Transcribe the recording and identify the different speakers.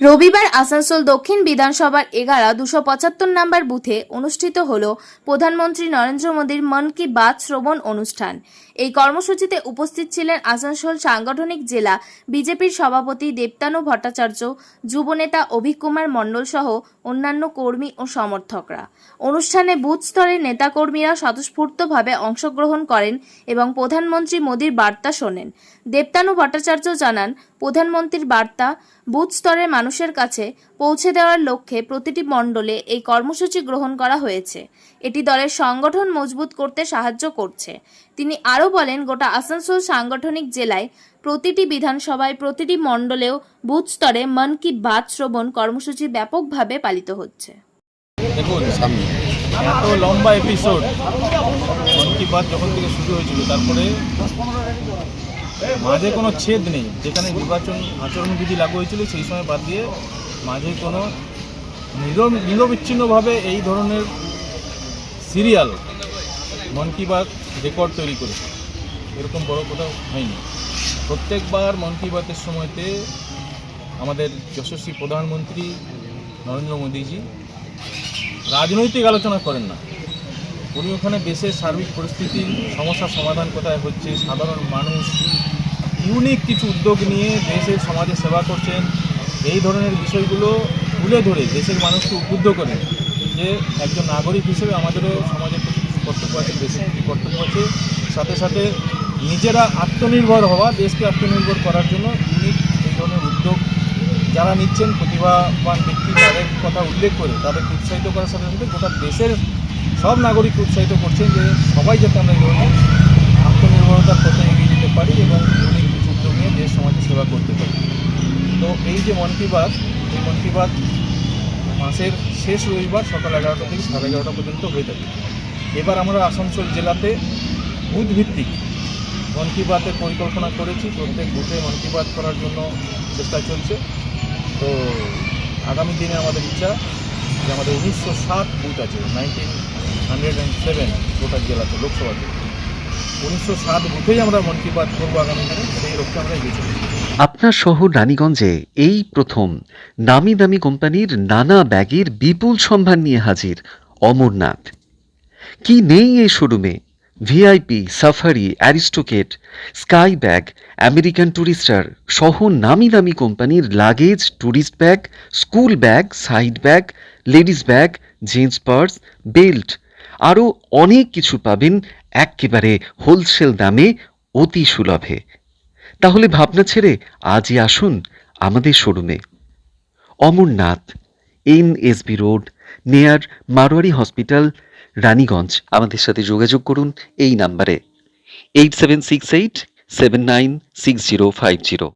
Speaker 1: রবিবার আসানসোল দক্ষিণ বিধানসভার এগারো দুশো পঁচাত্তর নম্বর বুথে অনুষ্ঠিত হল প্রধানমন্ত্রী নরেন্দ্র মোদীর মন কি বাত শ্রবণ অনুষ্ঠান। এই কর্মসূচিতে উপস্থিত ছিলেন আসানসোল সাংগঠনিক জেলা বিজেপির সভাপতি দেবতানু ভট্টাচার্য, যুবনেতা অভিক কুমার মণ্ডল সহ অন্যান্য কর্মী ও সমর্থকরা। অনুষ্ঠানে বুথ স্তরের নেতাকর্মীরা স্বতঃস্ফূর্তভাবে অংশগ্রহণ করেন এবং প্রধানমন্ত্রী মোদীর বার্তা শোনেন। দেবতানু ভট্টাচার্য জানান, প্রধানমন্ত্রীর বার্তা বুথ স্তরের মানুষের কাছে পৌঁছে দেওয়ার লক্ষ্যে প্রতিটি মণ্ডলে এই কর্মসূচি গ্রহণ করা হয়েছে। এটি দলের সংগঠন মজবুত করতে সাহায্য করছে। তিনি আরও বলেন গোটা আসানসোল সাংগঠনিক জেলায় প্রতিটি বিধানসভায় প্রতিটি মণ্ডলেও বুথ স্তরে মন কি বাত শ্রবণ কর্মসূচি ব্যাপকভাবে পালিত হচ্ছে।
Speaker 2: দেখুন এত লম্বা এপিসোড মন কি বাত যখন থেকে শুরু হয়েছিল তারপরে মাঝে কোনো ছেদ নেই। যেখানে নির্বাচন আচরণবিধি লাগু হয়েছিল, সেই সময় বাদ দিয়ে মাঝে কোনো নির- নিরবিচ্ছিন্নভাবে এই ধরনের সিরিয়াল, মন কি বাত রেকর্ড তৈরি করেছে এরকম বড় কোথাও হয়নি। প্রত্যেকবার মন কি বাতের সময়তে আমাদের যশস্বী প্রধানমন্ত্রী নরেন্দ্র মোদীজি রাজনৈতিক আলোচনা করেন না। উনি ওখানে দেশের সার্বিক পরিস্থিতি, সমস্যার সমাধান কোথায় হচ্ছে, সাধারণ মানুষ ইউনিক কিছু উদ্যোগ নিয়ে দেশের সমাজে সেবা করছেন। এই ধরনের বিষয়গুলো তুলে ধরে দেশের মানুষকে উদ্বুদ্ধ করে যে একজন নাগরিক হিসেবে আমাদেরও সমাজের প্রতি কিছু কর্তব্য আছে, দেশের প্রতি কর্তব্য আছে। সাথে সাথে নিজেরা আত্মনির্ভর হওয়া, দেশকে আত্মনির্ভর করার জন্য ইউনিক এই ধরনের উদ্যোগ যারা নিচ্ছেন, প্রতিভাবান ব্যক্তি তাদের কথা উল্লেখ করে তাদেরকে উৎসাহিত করার সাথে সাথে গোটা দেশের সব নাগরিককে উৎসাহিত করছেন যে সবাই যাতে আমরা এই ধরনের আত্মনির্ভরতার পথে পারি এবং কিছু উদ্যোগ নিয়ে দেশ সমাজে সেবা করতে পারি। তো এই যে মন কি বাত এই মন কি বাত মাসের শেষ রবিবার সকাল এগারোটা থেকে সাড়ে এগারোটা পর্যন্ত হয়ে থাকে। এবার আমরা আসানসোল জেলাতে বুথ ভিত্তিক মন কি বাতের পরিকল্পনা করেছি। প্রত্যেক বুথে মন কি বাত করার জন্য চেষ্টা চলছে। তো আগামী দিনে আমাদের ইচ্ছা যে আমাদের উনিশশো সাত বুথ আছে নাইনটিন হান্ড্রেড অ্যান্ড সেভেন গোটা জেলাতে, লোকসভাতে। উনিশশো সাত বুথেই আমরা মন কি বাত করব আগামী দিনে, সেই লক্ষ্যে আমরা এগিয়ে
Speaker 3: আপনার শহর রানীগঞ্জে এই প্রথম নামি দামি কোম্পানির নানা ব্যাগের বিপুল সম্ভার নিয়ে হাজির অমরনাথ। কি নেই এই শোরুমে? VIP, safari, aristocrat, sky bag, American tourister সহ নামি দামি কোম্পানির luggage tourist bag, school bag, side bag, ladies bag, jeans purse, belt আরও অনেক কিছু পাবেন একেবারে হোলসেল দামে অতি সুলভে। তাহলে ভাবনা ছেড়ে আজই আসুন আমাদের শোরুমে। Amarnath N SB road, near Marwari hospital, Raniganj. আমাদের সাথে যোগাযোগ করুন এই নাম্বারে। Eight seven six eight seven nine six zero five zero.